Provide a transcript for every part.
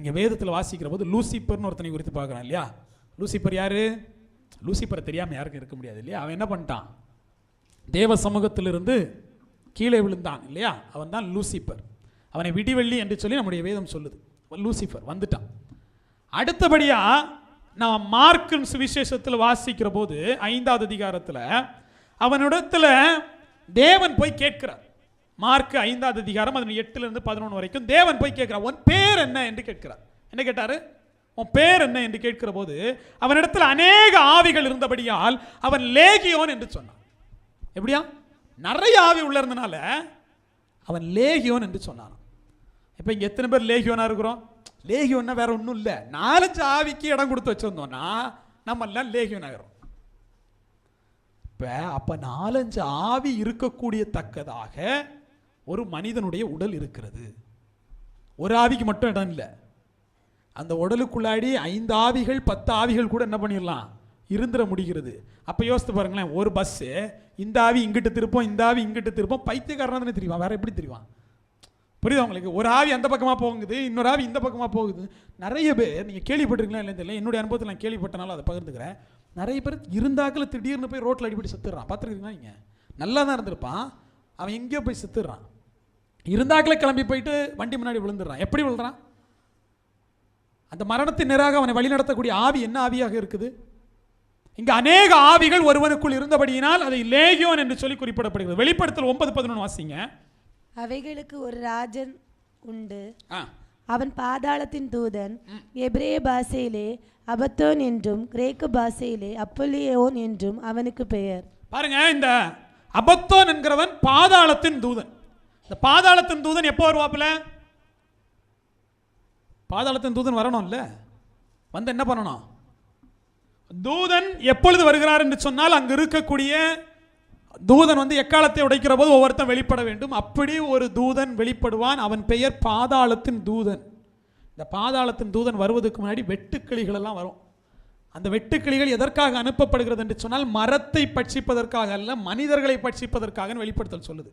நீங்கள் வேதத்தில் வாசிக்கிற போது லூசிப்பர்னு ஒருத்தனை குறித்து பார்க்குறான் இல்லையா? லூசிப்பர் யார்? லூசிப்பரை தெரியாமல் யாருக்கும் இருக்க முடியாது இல்லையா? அவன் என்ன பண்ணிட்டான்? தேவ சமூகத்திலிருந்து கீழே விழுந்தான் இல்லையா? அவன் தான் லூசிப்பர் அவனை விடிவெள்ளி என்று சொல்லி நம்முடைய வேதம் சொல்லுது. லூசிஃபர் வந்துட்டான். அடுத்தபடியாக நான் மார்க்கின் சுவிசேஷத்தில் வாசிக்கிற போது ஐந்தாவது அதிகாரத்தில் அவனிடத்தில் தேவன் போய் கேட்கிறார். மார்க் ஐந்தாவது அதிகாரம் அதன் எட்டுலேருந்து பதினொன்று வரைக்கும் தேவன் போய் கேட்குறான் உன் பேர் என்ன? என்று கேட்கிறார் என்ன கேட்டார்? உன் பேர் என்ன? என்று கேட்கிற போது அவனிடத்தில் அநேக ஆவிகள் இருந்தபடியால் அவன் லேகியோன் என்று சொன்னான். எப்படியா? நிறைய ஆவி உள்ள இருந்தனால அவன் லேகியோன் என்று சொன்னான் இப்போ இங்கே எத்தனை பேர் லேகியோனாக இருக்கிறோம்? லேகியோன்னா வேற ஒன்றும் இல்லை. நாலஞ்சு ஆவிக்கு இடம் கொடுத்து வச்சுருந்தோம்னா நம்ம எல்லாம் லேகியோன் ஆகிறோம் இப்போ அப்போ நாலஞ்சு ஆவி இருக்கக்கூடிய தக்கதாக ஒரு மனிதனுடைய உடல் இருக்கிறது. ஒரு ஆவிக்கு மட்டும் இடம் இல்லை. அந்த உடலுக்குள்ளாடி ஐந்து ஆவிகள் பத்து ஆவிகள் கூட என்ன பண்ணிடலாம் இருந்துட முடிகிறது. அப்போ யோசித்து பாருங்களேன் ஒரு பஸ்ஸு இந்த ஆவி இங்கிட்டு திருப்போம் இந்த ஆவி இங்கிட்டு திருப்போம் பைத்தியக்காரனா தானே தெரியுமா வேறு எப்படி தெரியுவான் புரியுதா உங்களுக்கு? ஒரு ஆவி அந்த பக்கமாக போகுது இன்னொரு ஆவி இந்த பக்கமாக போகுது. நிறைய பேர் நீங்கள் கேள்விப்பட்டிருக்கீங்களா இல்லைன்னு தெரியல என்னுடைய அனுபவத்தில் நான் கேள்விப்பட்டனால அதை பகிர்ந்துக்கிறேன். நிறைய பேர் இருந்தாக்கில் திடீர்னு போய் ரோட்டில் அடிப்படி செத்துடுறான் பார்த்துருக்கீங்களா நீங்கள் நல்லா தான் இருந்திருப்பான். அவன் எங்கேயோ போய் செத்துடுறான் இருந்தாக்கில் கிளம்பி போயிட்டு வண்டி முன்னாடி விழுந்துடுறான் எப்படி விழுறான்? அந்த மரணத்தின் நேராக அவனை வழிநடத்தக்கூடிய ஆவி என்ன ஆவியாக இருக்குது? இங்க அநேக ஆவிகள் ஒருவனுக்குள் இருந்தபடியினால் அதை லேகியோன் என்று சொல்லி குறிப்பிடப்படுகிறது. வெளிப்படுத்தல் ஒன்பது பதினொன்று வாசிங்க. அவைகளுக்கு ஒரு ராஜன் உண்டு. ஆ. அவன் பாதாளத்தின் தூதன். எபிரேய பாஷையிலே அபத்தோன் என்றும் கிரேக்க பாஷையிலே அப்பொல்லியோன் என்றும் அவனுக்கு பெயர். பாருங்க இந்த அபத்தோன் என்கிறவன் பாதாளத்தின் தூதன். இந்த பாதாளத்தின் தூதன் எப்போ வருவாப்புல? பாதாளத்தின் தூதன் வரணும்ல? வந்து என்ன பண்ணணும்? தூதன் எப்பொழுது வருகிறார் என்று சொன்னால் அங்கு இருக்கக்கூடிய தூதன் வந்து எக்காலத்தை உடைக்கிற போது ஒவ்வொருத்தன் வெளிப்பட வேண்டும். அப்படி ஒரு தூதன் வெளிப்படுவான். அவன் பெயர் பாதாளத்தின் தூதன். இந்த பாதாளத்தின் தூதன் வருவதற்கு முன்னாடி வெட்டுக்கிளிகள் எல்லாம் வரும். அந்த வெட்டுக்கிளிகள் எதற்காக அனுப்பப்படுகிறது என்று சொன்னால் மரத்தை பட்சிப்பதற்காக அல்ல மனிதர்களை பட்சிப்பதற்காக வெளிப்படுத்தல் சொல்லுது.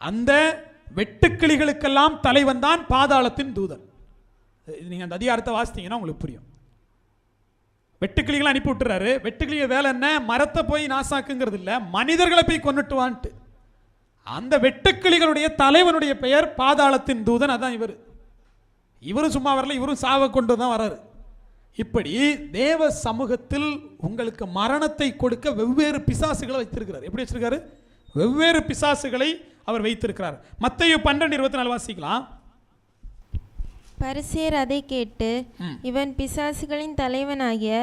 அந்த வெட்டுக்கிளிகளுக்கெல்லாம் தலைவன் தான் பாதாளத்தின் தூதன். நீங்கள் அந்த அதிகாரத்தை வாசித்தீங்கன்னா உங்களுக்கு புரியும். வெட்டுக்கிளிகளை அனுப்பி விட்டுறாரு. வெட்டுக்கிளிய வேலை என்ன? மரத்தை போய் நாசாக்குங்கிறது இல்லை மனிதர்களை போய் கொண்டுட்டு வான்ட்டு அந்த வெட்டுக்கிளிகளுடைய தலைவனுடைய பெயர் பாதாளத்தின் தூதன். அதான் இவர். இவரும் சும்மா வரல இவரும் சாவை கொண்டு தான் வராரு. இப்படி தேவ சமூகத்தில் உங்களுக்கு மரணத்தை கொடுக்க வெவ்வேறு பிசாசுகளை வைத்திருக்கிறார். எப்படி வச்சிருக்காரு? வெவ்வேறு பிசாசுகளை அவர் வைத்திருக்கிறார். மத்தேயு பன்னெண்டு இருபத்தி நாலு வாசிக்கலாம். பரிசேர் அதை கேட்டு இவன் பிசாசுகளின் தலைவனாகிய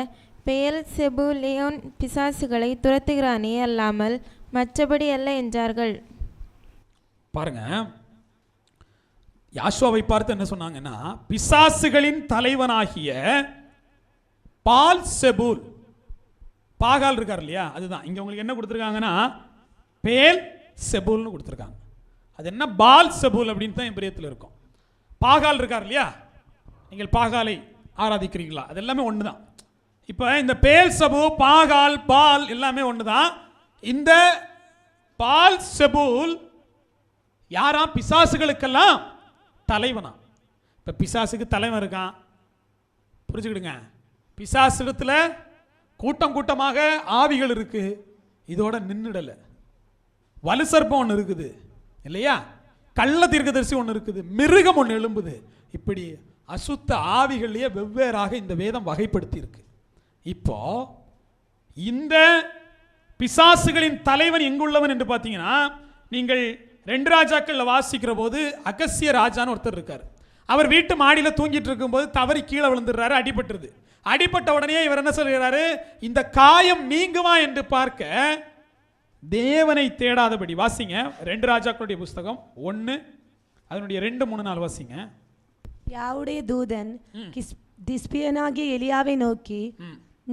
பெயல் செபுலியோன் பிசாசுகளை துரத்துகிறானே அல்லாமல் மற்றபடி அல்ல என்றார்கள். பாருங்க. யாஷுவாவை பார்த்து என்ன சொன்னாங்கன்னா பிசாசுகளின் தலைவனாகிய பால் செபூல் பாகால் இருக்கார் இல்லையா? அதுதான். இங்க உங்களுக்கு என்ன கொடுத்துருக்காங்கன்னா பேல் செபூல்னு கொடுத்துருக்காங்க. அது என்ன பால் செபூல் அப்படின்னு தான் என் பிரியத்தில் இருக்கும். பாகால் இருக்கார் இல்லையா? நீங்கள் பாகாலை ஆராதிக்கிறீங்களா அது எல்லாமே ஒன்று தான் இப்போ இந்த பேல் சபு பாகால் பால் எல்லாமே ஒன்று தான் இந்த பால் செபூல் யாராம் பிசாசுகளுக்கெல்லாம் தலைவனா? இப்போ பிசாசுக்கு தலைவன் இருக்கான். புரிஞ்சுக்கிடுங்க. பிசாசுகத்தில் கூட்டம் கூட்டமாக ஆவிகள் இருக்குது இதோட நின்றுடலை வலுசர்ப்பம் ஒன்று இருக்குது இல்லையா? கள்ள தீர்க்கதரிசி ஒன்று இருக்குது மிருகம் ஒன்று எழும்புது. இப்படி அசுத்த ஆவிகள்லேயே வெவ்வேறாக இந்த வேதம் வகைப்படுத்தி இருக்கு இப்போ இந்த பிசாசுகளின் தலைவன் எங்குள்ளவன் என்று பார்த்தீங்கன்னா நீங்கள் ரெண்டு ராஜாக்களில் வாசிக்கிற போது அகசிய ராஜான்னு ஒருத்தர் இருக்கார். அவர் வீட்டு மாடியில் தூங்கிட்டு இருக்கும்போது தவறி கீழே விழுந்துடுறாரு அடிபட்டுருது. அடிபட்ட உடனே இவர் என்ன சொல்கிறாரு? இந்த காயம் நீங்குமா என்று பார்க்க தேவனை தேடாதபடி. வாசிங்க. ரெண்டு ராஜாக்களுடைய புஸ்தகம். ஒன்று அதனுடைய ரெண்டு மூணு நாள் வாசிங்க. யாவுடைய தூதன் திஸ்பியனாகிய எலியாவை நோக்கி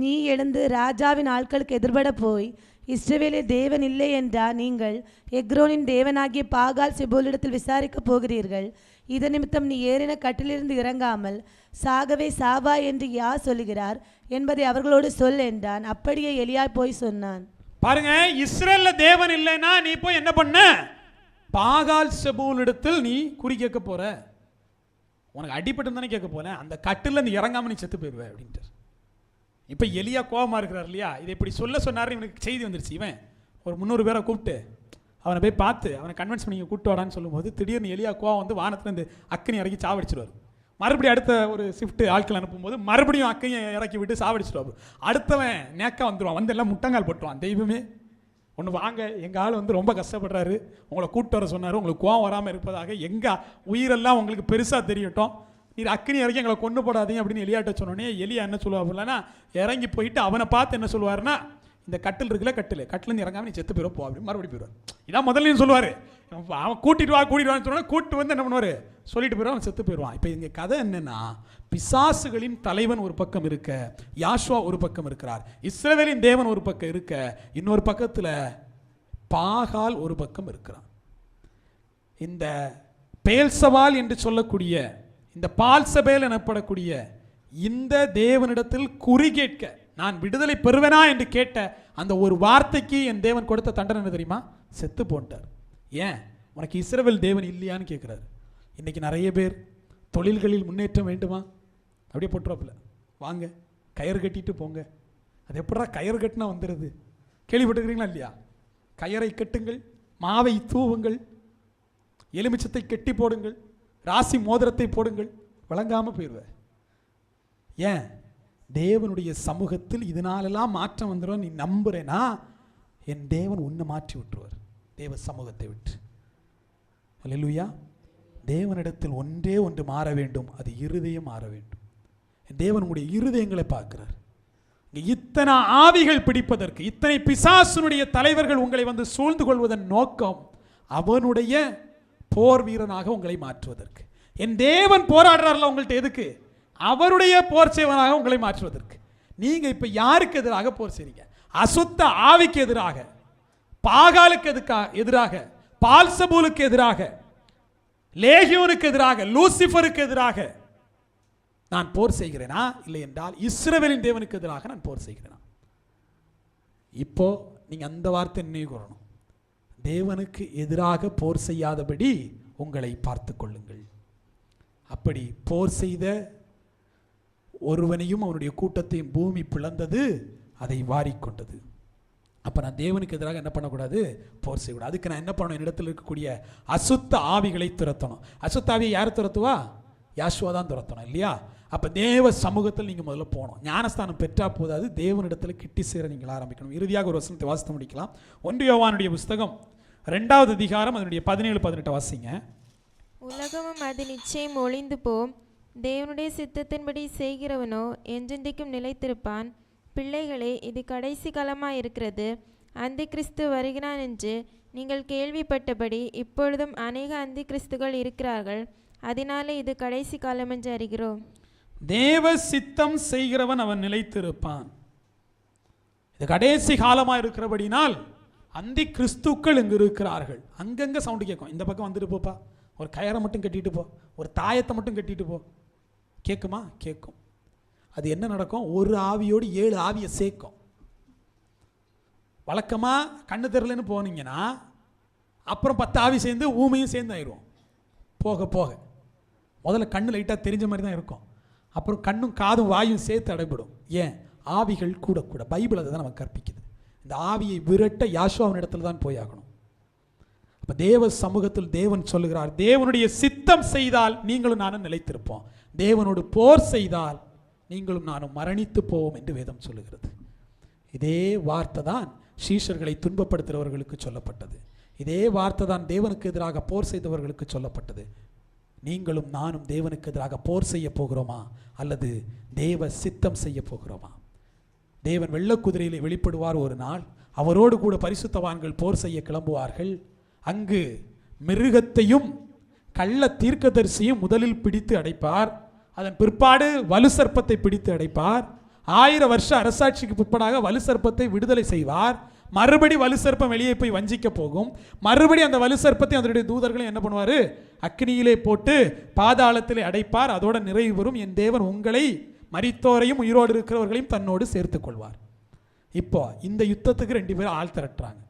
நீ எழுந்து ராஜாவின் ஆட்களுக்கு எதிர்பட போய் இஸ்ரவேலில் தேவன் இல்லை என்றா நீங்கள் எக்ரோனின் தேவனாகிய பாகால் செபோலிடத்தில் விசாரிக்கப் போகிறீர்கள். இது நிமித்தம் நீ ஏறின கட்டிலிருந்து இறங்காமல் சாகவே சாவா என்று யார் சொல்லுகிறார் என்பதை அவர்களோடு சொல் என்றான். அப்படியே எலியா போய் சொன்னான். பாருங்க இஸ்ரேல்ல தேவன் இல்லைன்னா நீ போய் என்ன பண்ண? பாகால் செபூல் இடத்தில் நீ குறி கேட்க போற. உனக்கு அடிபட்டு தானே கேட்க போனேன் அந்த கட்டில் இருந்து இறங்காம நீ செத்து போயிடுவேன் அப்படின்ட்டு இப்போ எலியா கோபமா இருக்கிறார் இல்லையா? இதை இப்படி சொல்ல சொன்னார் இவனுக்கு செய்தி வந்துருச்சு. இவன் ஒரு முந்நூறு பேரை கூப்பிட்டு அவனை போய் பார்த்து அவனை கன்வின்ஸ் பண்ணி கூப்பிட்டு வாடான்னு சொல்லும்போது திடீர்னு எலியா கோவம் வந்து வானத்துலேருந்து அக்கனி இறக்கி சாவடிச்சிருவார். மறுபடியும் அடுத்த ஒரு ஷிஃப்ட்டு ஆட்கள் அனுப்பும்போது மறுபடியும் அக்கையும் இறக்கி விட்டு சாவடிச்சிருவார் அடுத்தவன் நேக்கா வந்துடுவான் வந்து எல்லாம் முட்டங்கால் போட்டுருவான். தெய்வமே ஒன்று வாங்க. எங்கள் ஆள் வந்து ரொம்ப கஷ்டப்படுறாரு. உங்களை கூப்பிட்டு வர சொன்னார். உங்களுக்கு கோவம் வராமல் இருப்பதாக எங்கள் உயிரெல்லாம் உங்களுக்கு பெருசாக தெரியட்டும். நீர் அக்கினி இறக்கி எங்களை கொண்டு போடாதீங்க அப்படின்னு எலியாட்ட சொன்னோடனே எலியா என்ன சொல்லுவாப்புலன்னா இறங்கி போயிட்டு அவனை பார்த்து என்ன சொல்லுவாருன்னா இந்த கட்டில் இருக்குல்ல கட்டில். கட்டிலேருந்து இறங்காம நீ செத்து போயிடும் போ அப்படின்னு மறுபடியும் போயிடுவார். இதான் முதல்லையும் சொல்லுவார். அவன் கூட்டிட்டு வா கூட்டிட்டு வான்னு சொன்னா கூட்டு வந்து என்ன பண்ணுவார்? சொல்லிட்டு போயிடுவான் அவன் செத்து போயிடுவான். இப்போ இங்கே கதை என்னென்னா பிசாசுகளின் தலைவன் ஒரு பக்கம் இருக்க யாஷ்வா ஒரு பக்கம் இருக்கிறார். இஸ்ரவேலின் தேவன் ஒரு பக்கம் இருக்க இன்னொரு பக்கத்தில் பாகால் ஒரு பக்கம் இருக்கிறான். இந்த பேல்சவால் என்று சொல்லக்கூடிய இந்த பால்சபேல் எனப்படக்கூடிய இந்த தேவனிடத்தில் குறி கேட்க நான் விடுதலை பெறுவேனா என்று கேட்ட அந்த ஒரு வார்த்தைக்கு என் தேவன் கொடுத்த தண்டனை என்ன தெரியுமா? செத்து போன்ட்டார் ஏன்? உனக்கு இஸ்ரவேல் தேவன் இல்லையான்னு கேட்குறாரு இன்றைக்கி நிறைய பேர் தொழில்களில் முன்னேற்றம் வேண்டுமா? அப்படியே போட்டுருவாப்புல. வாங்க கயிறு கட்டிட்டு போங்க. அது எப்படா கயிறு கட்டினா வந்துடுது கேள்விப்பட்டுக்கிறீங்களா இல்லையா? கயரை கட்டுங்கள் மாவை தூவுங்கள் எலுமிச்சத்தை கெட்டி போடுங்கள் ராசி மோதிரத்தை போடுங்கள் வழங்காமல் போயிடுவேன் ஏன்? தேவனுடைய சமூகத்தில் இதனாலெல்லாம் மாற்றம் வந்துடும் நீ நம்புறேனா? என் தேவன் உன்னை மாற்றி விட்டுருவார். தேவ சமூகத்தை விட்டு. அல்லா தேவனிடத்தில் ஒன்றே ஒன்று மாற வேண்டும். அது இருதயம் மாற வேண்டும். தேவன் உங்களுடைய இருதயங்களை பார்க்கிறார். இத்தனை ஆவிகள் பிடிப்பதற்கு இத்தனை பிசாசுனுடைய தலைவர்கள் உங்களை வந்து சூழ்ந்து கொள்வதன் நோக்கம் அவனுடைய போர் வீரனாக உங்களை மாற்றுவதற்கு. என் தேவன் போராடுறாரில் உங்கள்கிட்ட எதுக்கு? அவருடைய போர் செய்வனாக உங்களை மாற்றுவதற்கு. நீங்கள் இப்போ யாருக்கு எதிராக போர் செய்றீங்க? அசுத்த ஆவிக்கு எதிராக. பாகாலுக்கு எதுக்கா எதிராக பால்சபூலுக்கு எதிராக லேகியோனுக்கு எதிராக லூசிஃபருக்கு எதிராக நான் போர் செய்கிறேனா? இல்லை என்றால் இஸ்ரவேலின் தேவனுக்கு எதிராக நான் போர் செய்கிறேனா? இப்போ நீங்கள் அந்த வார்த்தை நினைவு கூறணும். தேவனுக்கு எதிராக போர் செய்யாதபடி உங்களை பார்த்து கொள்ளுங்கள். அப்படி போர் செய்த ஒருவனையும் அவனுடைய கூட்டத்தையும் பூமி பிளந்தது அதை வாரிக்கொண்டது அப்போ நான் தேவனுக்கு எதிராக என்ன பண்ணக்கூடாது? போர் செய்யக்கூடாது. அதுக்கு நான் என்ன பண்ணணும்? என்னிடத்தில் இருக்கக்கூடிய அசுத்த ஆவிகளை துரத்தணும். அசுத்த ஆவியை யார் துரத்துவா? யாஷுவா தான் துரத்தணும் இல்லையா? அப்போ தேவ சமூகத்தில் நீங்கள் முதல்ல போகணும். ஞானஸ்தானம் பெற்றா போதாது. தேவனிடத்தில் கிட்டி சேர நீங்கள் ஆரம்பிக்கணும். இறுதியாக ஒரு வசனத்தை வாசித்து முடிக்கலாம். ஒன்று யோவானுடைய புஸ்தகம் ரெண்டாவது அதிகாரம் அதனுடைய பதினேழு பதினெட்டு வாசிங்க. உலகமும் அது நிச்சயம் ஒளிந்து போம். தேவனுடைய சித்தத்தின்படி செய்கிறவனோ என்றென்றைக்கும் நிலைத்திருப்பான். பிள்ளைகளே இது கடைசி காலமாக இருக்கிறது அந்தி கிறிஸ்து வருகிறான் என்று நீங்கள் கேள்விப்பட்டபடி இப்பொழுதும் அநேக அந்தி கிறிஸ்துகள் இருக்கிறார்கள். அதனாலே இது கடைசி காலம் என்று அறிகிறோம். தேவ சித்தம் செய்கிறவன் அவன் நிலைத்திருப்பான். இது கடைசி காலமாக இருக்கிறபடினால் அந்தி கிறிஸ்துக்கள் இங்கு இருக்கிறார்கள். அங்கங்கே சவுண்டு கேட்கும். இந்த பக்கம் வந்துட்டு போப்பா. ஒரு கயரை மட்டும் கட்டிட்டு போ. ஒரு தாயத்தை மட்டும் கட்டிட்டு போ. கேட்குமா கேட்கும் அது என்ன நடக்கும்? ஒரு ஆவியோடு ஏழு ஆவியை சேர்க்கும். வழக்கமாக கண்ணு தெரிலன்னு போனீங்கன்னா அப்புறம் பத்து ஆவி சேர்ந்து ஊமையும் சேர்ந்து ஆயிடுவோம். போக போக. முதல்ல கண்ணு லைட்டாக தெரிஞ்ச மாதிரி தான் இருக்கும். அப்புறம் கண்ணும் காதும் வாயும் சேர்த்து அடைபடும். ஏன்? ஆவிகள் கூட கூட பைபிள் அதை தான் நமக்கு கற்பிக்குது. இந்த ஆவியை விரட்ட யாஷுவாவின் இடத்துல தான் போயாகணும் அப்போ தேவ சமூகத்தில் தேவன் சொல்லுகிறார் தேவனுடைய சித்தம் செய்தால் நீங்களும் நானும் நிலைத்திருப்போம். தேவனோடு போர் செய்தால் நீங்களும் நானும் மரணித்து போவோம் என்று வேதம் சொல்லுகிறது. இதே வார்த்தை தான் சீஷர்களை துன்பப்படுத்துகிறவர்களுக்கு சொல்லப்பட்டது. இதே வார்த்தை தான் தேவனுக்கு எதிராக போர் செய்தவர்களுக்கு சொல்லப்பட்டது. நீங்களும் நானும் தேவனுக்கு எதிராக போர் செய்ய போகிறோமா? அல்லது தேவ சித்தம் செய்ய போகிறோமா? தேவன் வெள்ளக்குதிரையிலே வெளிப்படுவார் ஒரு நாள் அவரோடு கூட பரிசுத்தவான்கள் போர் செய்ய கிளம்புவார்கள். அங்கு மிருகத்தையும் கள்ள தீர்க்கதரிசியும் முதலில் பிடித்து அடைப்பார். அதன் பிற்பாடு வலு சர்ப்பத்தை பிடித்து அடைப்பார். ஆயிரம் வருஷ அரசாட்சிக்கு பிற்படாக வலு சர்ப்பத்தை விடுதலை செய்வார். மறுபடி வலு சர்ப்பம் வெளியே போய் வஞ்சிக்க போகும். மறுபடி அந்த வலு சர்ப்பத்தை அதனுடைய தூதர்களும் என்ன பண்ணுவார்? அக்னியிலே போட்டு பாதாளத்திலே அடைப்பார். அதோட நிறைவு பெறும். என் தேவன் உங்களை மரித்தோரையும் உயிரோடு இருக்கிறவர்களையும் தன்னோடு சேர்த்துக் கொள்வார். இப்போ இந்த யுத்தத்துக்கு ரெண்டு பேரும் ஆள் திரட்டுறாங்க.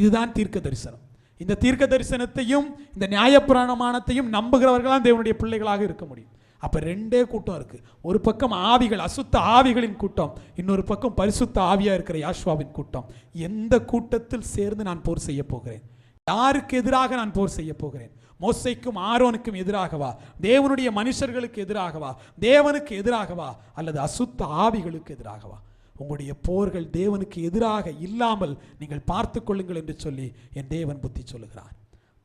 இதுதான் தீர்க்க தரிசனம். இந்த தீர்க்க தரிசனத்தையும் இந்த நியாயப்பிராணமானத்தையும் நம்புகிறவர்களாம் தேவனுடைய பிள்ளைகளாக இருக்க முடியும். அப்ப ரெண்டே கூட்டம் இருக்கு. ஒரு பக்கம் ஆவிகள் அசுத்த ஆவிகளின் கூட்டம் இன்னொரு பக்கம் பரிசுத்த ஆவியா இருக்கிற யாஷ்வாவின் கூட்டம். எந்த கூட்டத்தில் சேர்ந்து நான் போர் செய்ய போகிறேன்? யாருக்கு எதிராக நான் போர் செய்ய போகிறேன்? மோசைக்கும் ஆரோனுக்கும் எதிராகவா தேவனுடைய மனுஷர்களுக்கு எதிராகவா தேவனுக்கு எதிராகவா அல்லது அசுத்த ஆவிகளுக்கு எதிராகவா உங்களுடைய போர்கள் தேவனுக்கு எதிராக இல்லாமல் நீங்கள் பார்த்து கொள்ளுங்கள் என்று சொல்லி என் தேவன் புத்தி சொல்லுகிறார்.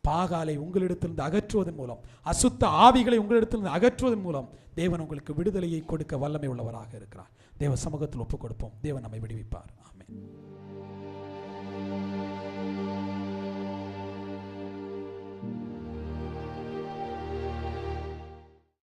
பாகாலை உங்களிடத்திலிருந்து அகற்றுவதன் மூலம் அசுத்த ஆவிகளை உங்களிடத்திலிருந்து அகற்றுவதன் மூலம் தேவன் உங்களுக்கு விடுதலையை கொடுக்க வல்லமை உள்ளவராக இருக்கிறார். தேவ சமூகத்தில் ஒப்புக் கொடுப்போம் தேவன் நம்மை விடுவிப்பார். ஆமென்.